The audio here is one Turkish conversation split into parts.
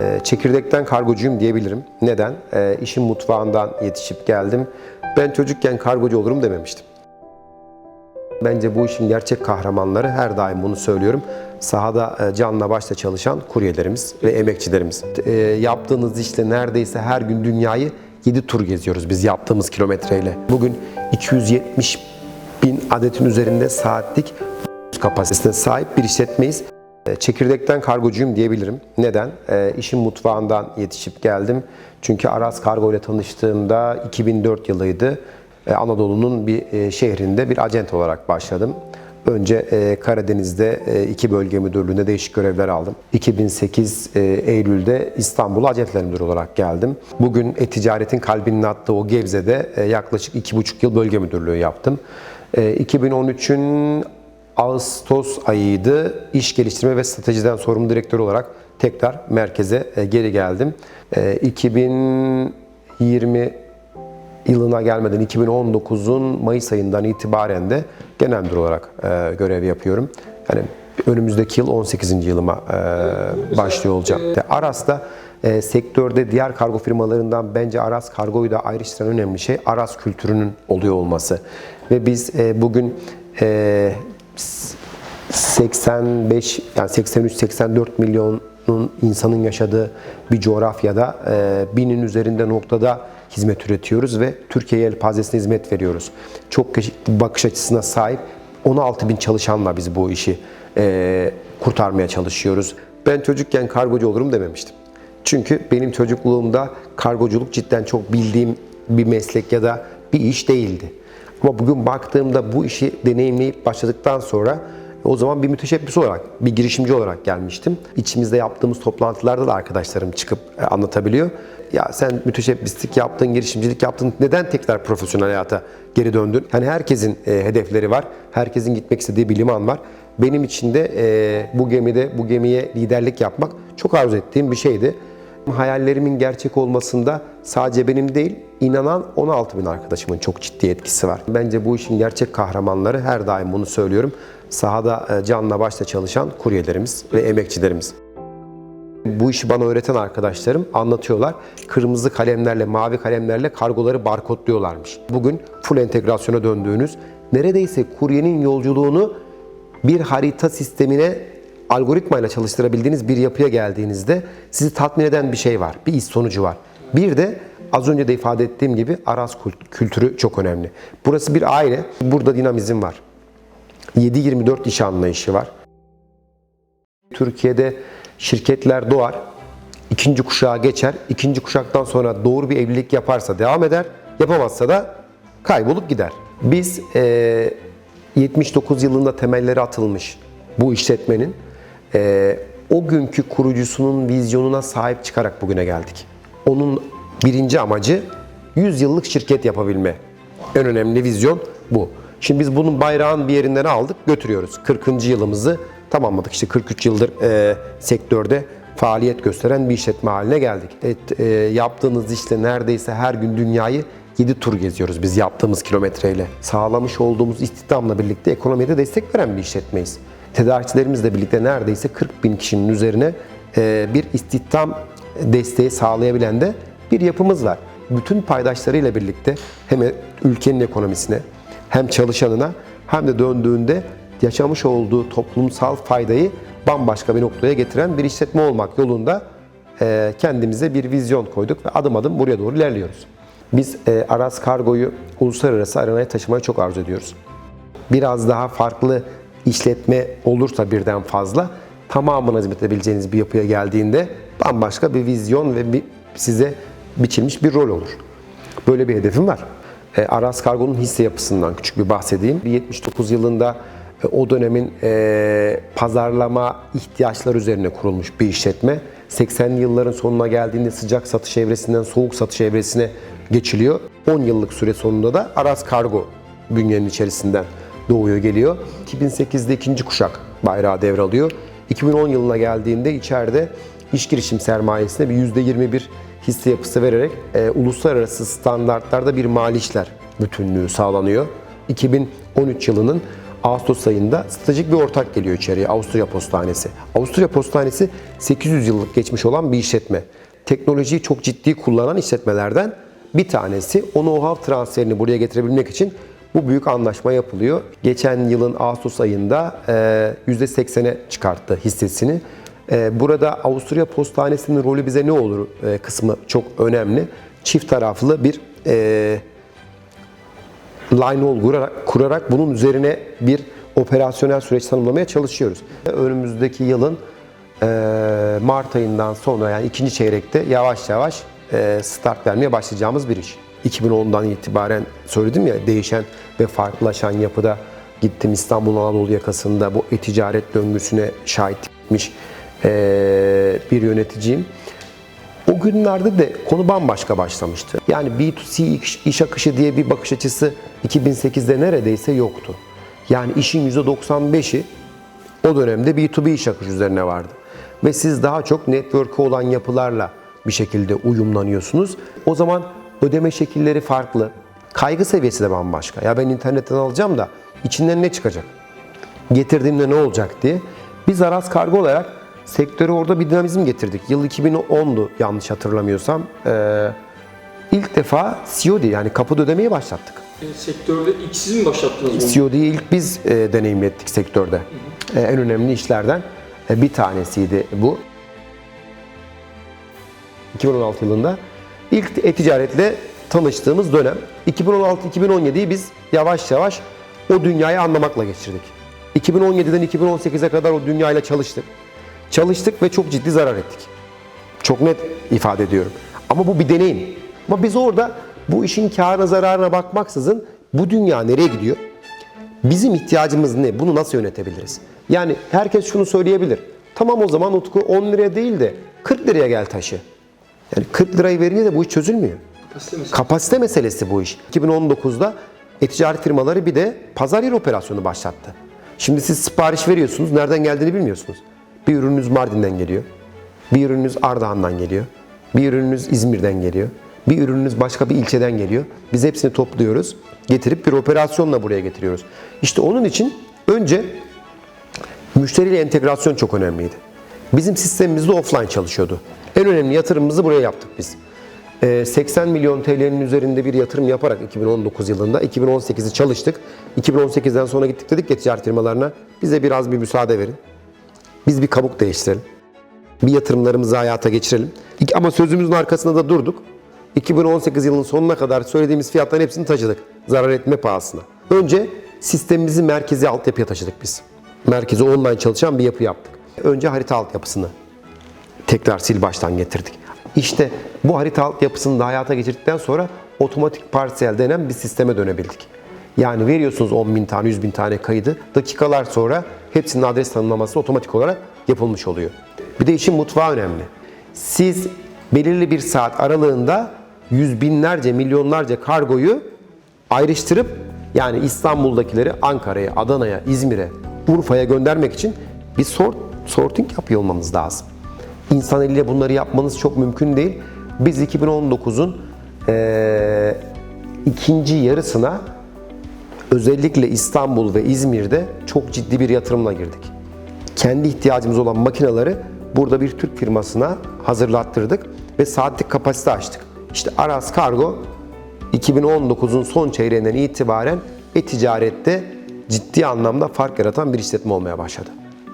Ee, Çekirdekten kargocuyum diyebilirim. Neden? Ee, işin mutfağından yetişip geldim. Ben çocukken kargocu olurum dememiştim. Bence bu işin gerçek kahramanları her daim bunu söylüyorum. Sahada e, canla başla çalışan kuryelerimiz ve emekçilerimiz. E, yaptığınız işte neredeyse her gün dünyayı 7 tur geziyoruz biz yaptığımız kilometreyle. Bugün 270 bin adetin üzerinde saatlik kapasitesine sahip bir işletmeyiz. E, Çekirdekten kargocuyum diyebilirim. Neden? E, işin mutfağından yetişip geldim. Çünkü Aras Kargo ile tanıştığımda 2004 yılıydı. E, Anadolu'nun bir e, şehrinde bir acent olarak başladım. Önce e, Karadeniz'de e, iki bölge müdürlüğünde değişik görevler aldım. 2008 e, Eylül'de İstanbul'a acentler müdürü olarak geldim. Bugün e-ticaretin kalbinin attığı o Gebze'de e, yaklaşık iki buçuk yıl bölge müdürlüğü yaptım. E, 2013'ün Ağustos ayıydı. İş geliştirme ve stratejiden sorumlu direktör olarak tekrar merkeze e, geri geldim. E, 2020 yılına gelmeden 2019'un Mayıs ayından itibaren de genel müdür olarak e, görev yapıyorum. Yani önümüzdeki yıl 18. yılıma e, başlıyor olacağım. Aras'ta e, sektörde diğer kargo firmalarından bence Aras Kargo'yu da ayrıştıran önemli şey Aras kültürünün oluyor olması. Ve biz e, bugün e, 85 yani 83-84 milyonun insanın yaşadığı bir coğrafyada e, binin üzerinde noktada hizmet üretiyoruz ve Türkiye yelpazesine hizmet veriyoruz. Çok çeşitli bakış açısına sahip 16 bin çalışanla biz bu işi e, kurtarmaya çalışıyoruz. Ben çocukken kargocu olurum dememiştim. Çünkü benim çocukluğumda kargoculuk cidden çok bildiğim bir meslek ya da bir iş değildi. Ama bugün baktığımda bu işi deneyimleyip başladıktan sonra o zaman bir müteşebbis olarak, bir girişimci olarak gelmiştim. İçimizde yaptığımız toplantılarda da arkadaşlarım çıkıp e, anlatabiliyor. Ya sen müteşebbislik yaptın, girişimcilik yaptın, neden tekrar profesyonel hayata geri döndün? Hani herkesin e, hedefleri var, herkesin gitmek istediği bir liman var. Benim için de e, bu gemide, bu gemiye liderlik yapmak çok arzu ettiğim bir şeydi. Hayallerimin gerçek olmasında sadece benim değil, inanan 16 bin arkadaşımın çok ciddi etkisi var. Bence bu işin gerçek kahramanları her daim bunu söylüyorum. Sahada e, canla başla çalışan kuryelerimiz ve emekçilerimiz. Bu işi bana öğreten arkadaşlarım anlatıyorlar. Kırmızı kalemlerle, mavi kalemlerle kargoları barkodluyorlarmış. Bugün full entegrasyona döndüğünüz, neredeyse kuryenin yolculuğunu bir harita sistemine algoritmayla çalıştırabildiğiniz bir yapıya geldiğinizde sizi tatmin eden bir şey var. Bir iş sonucu var. Bir de az önce de ifade ettiğim gibi Aras kültürü çok önemli. Burası bir aile. Burada dinamizm var. 7-24 iş anlayışı var. Türkiye'de şirketler doğar, ikinci kuşağa geçer, ikinci kuşaktan sonra doğru bir evlilik yaparsa devam eder, yapamazsa da kaybolup gider. Biz e, 79 yılında temelleri atılmış bu işletmenin e, o günkü kurucusunun vizyonuna sahip çıkarak bugüne geldik. Onun birinci amacı 100 yıllık şirket yapabilme. En önemli vizyon bu. Şimdi biz bunun bayrağın bir yerinden aldık, götürüyoruz. 40. yılımızı tamamladık. İşte 43 yıldır e, sektörde faaliyet gösteren bir işletme haline geldik. Evet, e, yaptığınız işte neredeyse her gün dünyayı 7 tur geziyoruz biz yaptığımız kilometreyle. Sağlamış olduğumuz istihdamla birlikte ekonomiye destek veren bir işletmeyiz. Tedarikçilerimizle birlikte neredeyse 40 bin kişinin üzerine e, bir istihdam desteği sağlayabilen de bir yapımız var. Bütün paydaşlarıyla birlikte hem ülkenin ekonomisine hem çalışanına hem de döndüğünde yaşamış olduğu toplumsal faydayı bambaşka bir noktaya getiren bir işletme olmak yolunda e, kendimize bir vizyon koyduk ve adım adım buraya doğru ilerliyoruz. Biz e, Aras Kargo'yu uluslararası arenaya taşımayı çok arzu ediyoruz. Biraz daha farklı işletme olursa birden fazla tamamına hizmet edebileceğiniz bir yapıya geldiğinde bambaşka bir vizyon ve bir, size biçilmiş bir rol olur. Böyle bir hedefim var. E, Aras Kargo'nun hisse yapısından küçük bir bahsedeyim. 79 yılında e, o dönemin e, pazarlama ihtiyaçları üzerine kurulmuş bir işletme. 80'li yılların sonuna geldiğinde sıcak satış evresinden soğuk satış evresine geçiliyor. 10 yıllık süre sonunda da Aras Kargo bünyenin içerisinden doğuyor geliyor. 2008'de ikinci kuşak bayrağı devralıyor. 2010 yılına geldiğinde içeride iş girişim sermayesine bir %21 hisse yapısı vererek e, uluslararası standartlarda bir mali işler bütünlüğü sağlanıyor. 2013 yılının Ağustos ayında stratejik bir ortak geliyor içeriye Avusturya Postanesi. Avusturya Postanesi 800 yıllık geçmiş olan bir işletme. Teknolojiyi çok ciddi kullanan işletmelerden bir tanesi. O know-how transferini buraya getirebilmek için bu büyük anlaşma yapılıyor. Geçen yılın Ağustos ayında e, %80'e çıkarttı hissesini. E, Burada Avusturya Postanesi'nin rolü bize ne olur e, kısmı çok önemli. Çift taraflı bir e, line kurarak, kurarak bunun üzerine bir operasyonel süreç tanımlamaya çalışıyoruz. Önümüzdeki yılın Mart ayından sonra yani ikinci çeyrekte yavaş yavaş start vermeye başlayacağımız bir iş. 2010'dan itibaren söyledim ya değişen ve farklılaşan yapıda gittim İstanbul Anadolu yakasında bu e-ticaret döngüsüne şahit etmiş bir yöneticiyim. O günlerde de konu bambaşka başlamıştı. Yani B2C iş, iş akışı diye bir bakış açısı 2008'de neredeyse yoktu. Yani işin %95'i o dönemde B2B iş akışı üzerine vardı. Ve siz daha çok network'ü olan yapılarla bir şekilde uyumlanıyorsunuz. O zaman ödeme şekilleri farklı. Kaygı seviyesi de bambaşka. Ya ben internetten alacağım da içinden ne çıkacak? getirdiğimde ne olacak diye. Biz Aras Kargo olarak sektöre orada bir dinamizm getirdik. Yıl 2010'du yanlış hatırlamıyorsam. Ee, ilk defa COD yani kapıda ödemeyi başlattık. E, sektörde ilk siz mi başlattınız bunu? COD'yi ilk biz e, deneyimlettik sektörde. E, en önemli işlerden e, bir tanesiydi bu. 2016 yılında ilk e-ticaretle tanıştığımız dönem. 2016-2017'yi biz yavaş yavaş o dünyayı anlamakla geçirdik. 2017'den 2018'e kadar o dünyayla çalıştık. Çalıştık ve çok ciddi zarar ettik. Çok net ifade ediyorum. Ama bu bir deneyim. Ama biz orada bu işin karına zararına bakmaksızın bu dünya nereye gidiyor? Bizim ihtiyacımız ne? Bunu nasıl yönetebiliriz? Yani herkes şunu söyleyebilir. Tamam o zaman Utku 10 liraya değil de 40 liraya gel taşı. Yani 40 lirayı verince de bu iş çözülmüyor. Kapasite meselesi. Kapasite meselesi bu iş. 2019'da e-ticaret firmaları bir de pazar yeri operasyonu başlattı. Şimdi siz sipariş veriyorsunuz, nereden geldiğini bilmiyorsunuz. Bir ürününüz Mardin'den geliyor, bir ürününüz Ardahan'dan geliyor, bir ürününüz İzmir'den geliyor, bir ürününüz başka bir ilçeden geliyor. Biz hepsini topluyoruz, getirip bir operasyonla buraya getiriyoruz. İşte onun için önce müşteriyle entegrasyon çok önemliydi. Bizim sistemimizde offline çalışıyordu. En önemli yatırımımızı buraya yaptık biz. Ee, 80 milyon TL'nin üzerinde bir yatırım yaparak 2019 yılında 2018'i çalıştık. 2018'den sonra gittik dedik ki ticaret firmalarına bize biraz bir müsaade verin. Biz bir kabuk değiştirelim. Bir yatırımlarımızı hayata geçirelim. Ama sözümüzün arkasında da durduk. 2018 yılının sonuna kadar söylediğimiz fiyatların hepsini taşıdık. Zarar etme pahasına. Önce sistemimizi merkezi altyapıya taşıdık biz. Merkezi online çalışan bir yapı yaptık. Önce harita altyapısını tekrar sil baştan getirdik. İşte bu harita altyapısını da hayata geçirdikten sonra otomatik parsel denen bir sisteme dönebildik. Yani veriyorsunuz 10 bin tane, 100 bin tane kaydı. Dakikalar sonra hepsinin adres tanımlaması otomatik olarak yapılmış oluyor. Bir de işin mutfağı önemli. Siz belirli bir saat aralığında yüz binlerce, milyonlarca kargoyu ayrıştırıp yani İstanbul'dakileri Ankara'ya, Adana'ya, İzmir'e, Urfa'ya göndermek için bir sort, sorting yapıyor olmanız lazım. İnsan eliyle bunları yapmanız çok mümkün değil. Biz 2019'un eee, ikinci yarısına özellikle İstanbul ve İzmir'de çok ciddi bir yatırımla girdik. Kendi ihtiyacımız olan makineleri burada bir Türk firmasına hazırlattırdık ve saatlik kapasite açtık. İşte Aras Kargo 2019'un son çeyreğinden itibaren e-ticarette ciddi anlamda fark yaratan bir işletme olmaya başladı.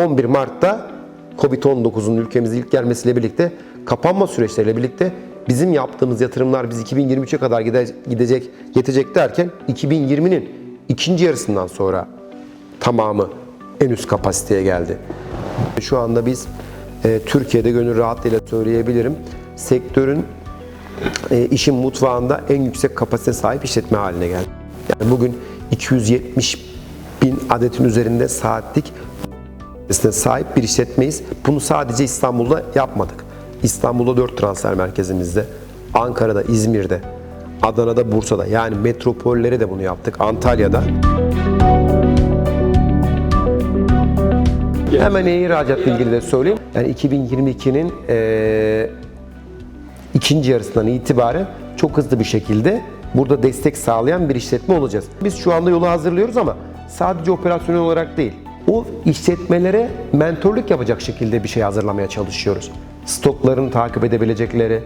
11 Mart'ta Covid-19'un ülkemize ilk gelmesiyle birlikte kapanma süreçleriyle birlikte bizim yaptığımız yatırımlar biz 2023'e kadar gide- gidecek, yetecek derken 2020'nin ikinci yarısından sonra tamamı en üst kapasiteye geldi. Şu anda biz e, Türkiye'de gönül rahatlığıyla söyleyebilirim. Sektörün e, işin mutfağında en yüksek kapasite sahip işletme haline geldi. Yani bugün 270 bin adetin üzerinde saatlik sahip bir işletmeyiz. Bunu sadece İstanbul'da yapmadık. İstanbul'da 4 transfer merkezimizde, Ankara'da, İzmir'de, Adana'da, Bursa'da yani metropollere de bunu yaptık. Antalya'da. Hemen ihracatla ilgili de söyleyeyim. Yani 2022'nin eee ikinci yarısından itibaren çok hızlı bir şekilde burada destek sağlayan bir işletme olacağız. Biz şu anda yolu hazırlıyoruz ama sadece operasyonel olarak değil, o işletmelere mentorluk yapacak şekilde bir şey hazırlamaya çalışıyoruz. Stoklarını takip edebilecekleri,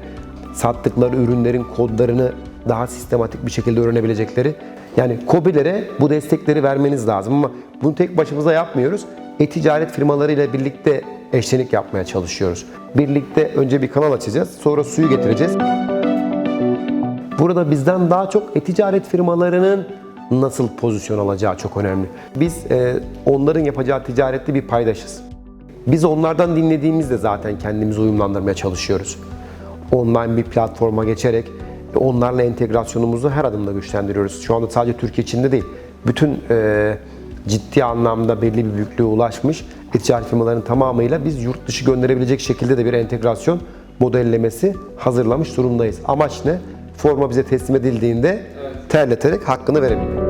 sattıkları ürünlerin kodlarını daha sistematik bir şekilde öğrenebilecekleri. Yani KOBİ'lere bu destekleri vermeniz lazım ama bunu tek başımıza yapmıyoruz. E-ticaret firmalarıyla birlikte eşlenik yapmaya çalışıyoruz. Birlikte önce bir kanal açacağız, sonra suyu getireceğiz. Burada bizden daha çok e-ticaret firmalarının nasıl pozisyon alacağı çok önemli. Biz e, onların yapacağı ticarette bir paydaşız. Biz onlardan dinlediğimizde zaten kendimizi uyumlandırmaya çalışıyoruz. Online bir platforma geçerek onlarla entegrasyonumuzu her adımda güçlendiriyoruz. Şu anda sadece Türkiye içinde değil, bütün e, ciddi anlamda belli bir büyüklüğe ulaşmış e-ticaret firmalarının tamamıyla biz yurt dışı gönderebilecek şekilde de bir entegrasyon modellemesi hazırlamış durumdayız. Amaç ne? Forma bize teslim edildiğinde terleterek hakkını verebilmek.